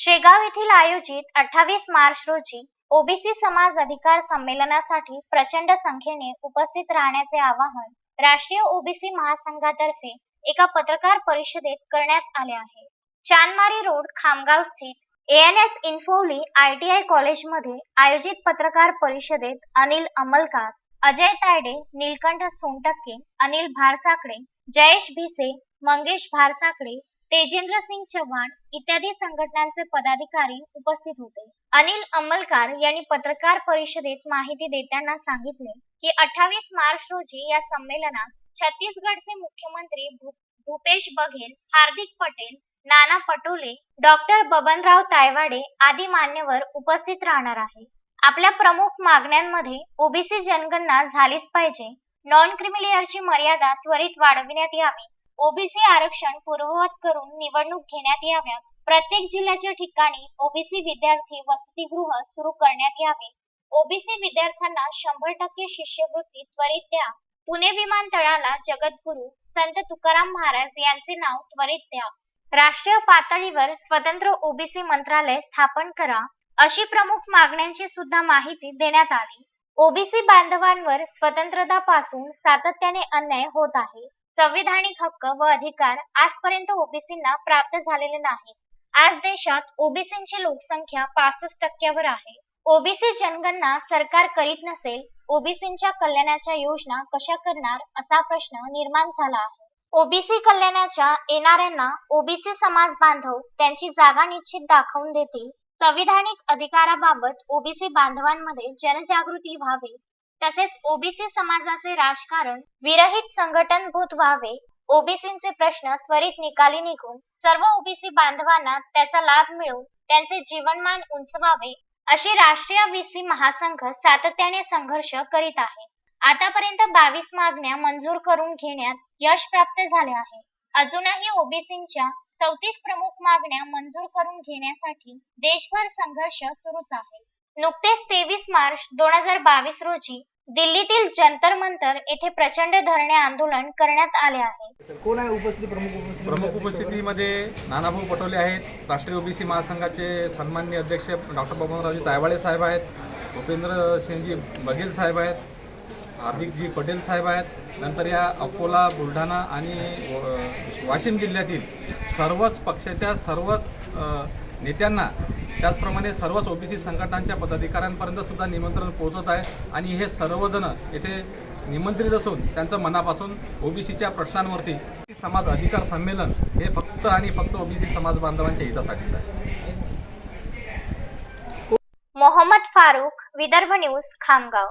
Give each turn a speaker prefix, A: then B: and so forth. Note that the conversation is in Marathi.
A: शेगाव येथील आयोजित अठ्ठावीस मार्च रोजी ओबीसी समाज अधिकार संमेलनासाठी प्रचंड संख्येने उपस्थित राहण्याचे आवाहन राष्ट्रीय ओबीसी महासंघातर्फे एका पत्रकार परिषदेत करण्यात आले आहे. चांदमारी रोड खामगाव स्थित एएनएस इन्फोली आयटीआय कॉलेजमध्ये आयोजित पत्रकार परिषदेत अनिल अमलकार अजय तायडे नीलकंठ सोनटक्के अनिल भारसाकडे जयेश भिसे मंगेश भारसाकडे तेजेंद्र सिंग चव्हाण इत्यादी संघटनांचे पदाधिकारी उपस्थित होते. अनिल अंमलकार यांनी पत्रकार परिषदेत माहिती देताना सांगितले की अठ्ठावीस मार्च रोजी या संमेलनात छत्तीसगडचे मुख्यमंत्री भूपेश बघेल हार्दिक पटेल नाना पटोले डॉक्टर बबनराव तायवाडे आदी मान्यवर उपस्थित राहणार आहे आपल्या प्रमुख मागण्यांमध्ये ओबीसी जनगणना झालीच पाहिजे. नॉन क्रिमिलेअरची मर्यादा त्वरित वाढविण्यात यावी. ओबीसी आरक्षण पूर्ववत करून निवडणूक घेण्यात याव्या. प्रत्येक जिल्ह्याच्या ठिकाणी ओबीसी विद्यार्थी वसतिगृह सुरू करण्यात यावे. ओबीसी विद्यार्थ्यांना शंभर टक्के शिष्यवृत्ती त्वरित द्या. पुणे विमानतळाला जगद्गुरू संत तुकाराम महाराज यांचे नाव त्वरित द्या. राष्ट्रीय पातळीवर स्वतंत्र ओबीसी मंत्रालय स्थापन करा. अशी प्रमुख मागण्यांची सुद्धा माहिती देण्यात आली. ओबीसी बांधवांवर स्वतंत्रता पासून सातत्याने अन्याय होत आहे. संविधानिक हक्क व अधिकार आजपर्यंत ओबीसींना प्राप्त झालेले नाहीत. आज देशात ओबीसींची लोकसंख्या पासष्ट टक्क्यावर आहे. ओबीसी जनगणना सरकार करीत नसेल ओबीसींच्या कल्याणाच्या योजना कशा करणार असा प्रश्न निर्माण झाला आहे. ओबीसी कल्याणाच्या येणाऱ्यांना ओबीसी समाज बांधव त्यांची जागा निश्चित दाखवून देतील. संविधानिक अधिकाराबाबत ओबीसी बांधवांमध्ये जनजागृती व्हावी तसेच ओबीसी समाजाचे राजकारण विरहित संघटनभूत व्हावे ओबीसींचे प्रश्न त्वरित निकाली निघून सर्व ओबीसी बांधवांना त्याचा लाभ मिळून त्यांचे जीवनमान उंचवावे अशी राष्ट्रीय बीसी महासंघ सातत्याने संघर्ष करीत आहे. आतापर्यंत बावीस मागण्या मंजूर करून घेण्यात यश प्राप्त झाले आहे. अजूनही ओबीसींच्या चौतीस प्रमुख मागण्या मंजूर करून घेण्यासाठी देशभर संघर्ष सुरूच आहे. नुकतेच तेवीस मार्च दोन हजार बावीस रोजी दिल्लीतील जंतर मंतर येथे प्रचंड धरणे आंदोलन करण्यात आले आहे.
B: सर कोण आहे उपस्थित प्रमुख उपस्थित?
C: प्रमुख उपस्थितीमध्ये नानाभाऊ पटोले आहेत. राष्ट्रीय ओबीसी महासंघाचे सन्माननीय अध्यक्ष डॉक्टर बबनरावजी तायवाडे साहेब आहेत. भूपेंद्र सिंहजी बघेल साहेब आहेत. हार्दिकजी पटेल साहेब आहेत नंतर या अकोला बुलढाणा आणि वाशिम जिल्ह्यातील सर्वच पक्षाच्या सर्वच नेत्यांना त्याचप्रमाणे सर्वच ओबीसी संघटनांच्या पदाधिकाऱ्यांपर्यंत सुद्धा निमंत्रण पोहोचत आहे आणि हे सर्वजण येथे निमंत्रित असून त्यांचं मनापासून ओबीसीच्या प्रश्नांवरती समाज अधिकार संमेलन हे फक्त आणि फक्त ओबीसी समाज बांधवांच्या हितासाठीच आहे.
A: मोहम्मद फारूक विदर्भ न्यूज खामगाव.